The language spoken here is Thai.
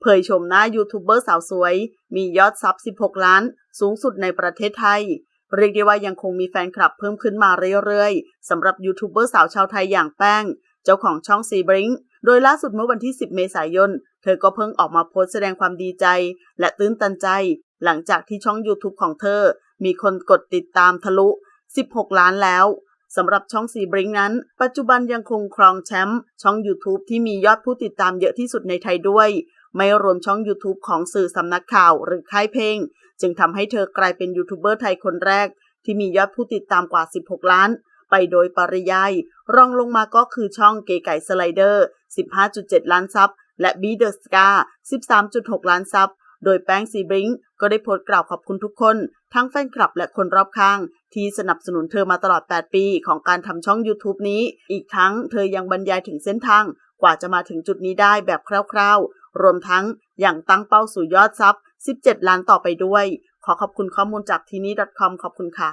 เผยชมหน้ายูทูบเบอร์สาวสวย มียอดซับ 16 ล้าน สูงสุดในประเทศไทย เรียกได้ว่ายังคงมีแฟนคลับเพิ่มขึ้นมาเรื่อยๆสำหรับยูทูบเบอร์สาวชาวไทยอย่างแป้ง เจ้าของช่องซีบริงโดยล่าสุดเมื่อวันที่ 10 เมษายน เธอก็เพิ่งออกมาโพสต์แสดงความดีใจ และตื้นตันใจ หลังจากที่ช่อง YouTube ของเธอ มีคนกดติดตามทะลุ 16 ล้านแล้วสำหรับช่องซีบริงนั้น ปัจจุบันยังคงครองแชมป์ช่อง YouTube ที่มียอดผู้ติดตามเยอะที่สุดในไทยด้วย ไม่รวมช่อง YouTube ของสื่อสำนักข่าวหรือค่ายเพลง จึงทำให้เธอกลายเป็นยูทูบเบอร์ไทยคนแรก ที่มียอดผู้ติดตามกว่า 16 ล้าน ไปโดยปริยาย รองลงมาก็คือช่องเก๋ไก่สไลเดอร์ 15.7 ล้านซับ และบีเดอร์สกา13.6 ล้านซับ โดยแป้งซีบริงก็ได้โพสต์กล่าวขอบคุณทุกคน ทั้งแฟนคลับและคนรอบข้าง ที่สนับสนุนเธอมาตลอด 8 ปีของการทำช่อง YouTube นี้ อีกทั้งเธอยังบรรยายถึงเส้นทางกว่าจะมาถึงจุดนี้ได้แบบคร่าวๆ รวมทั้งอย่างตั้งเป้าสู่ยอดซับ17 ล้านต่อไปด้วย ขอขอบคุณข้อมูลจากทีนี้ .com ขอบคุณค่ะ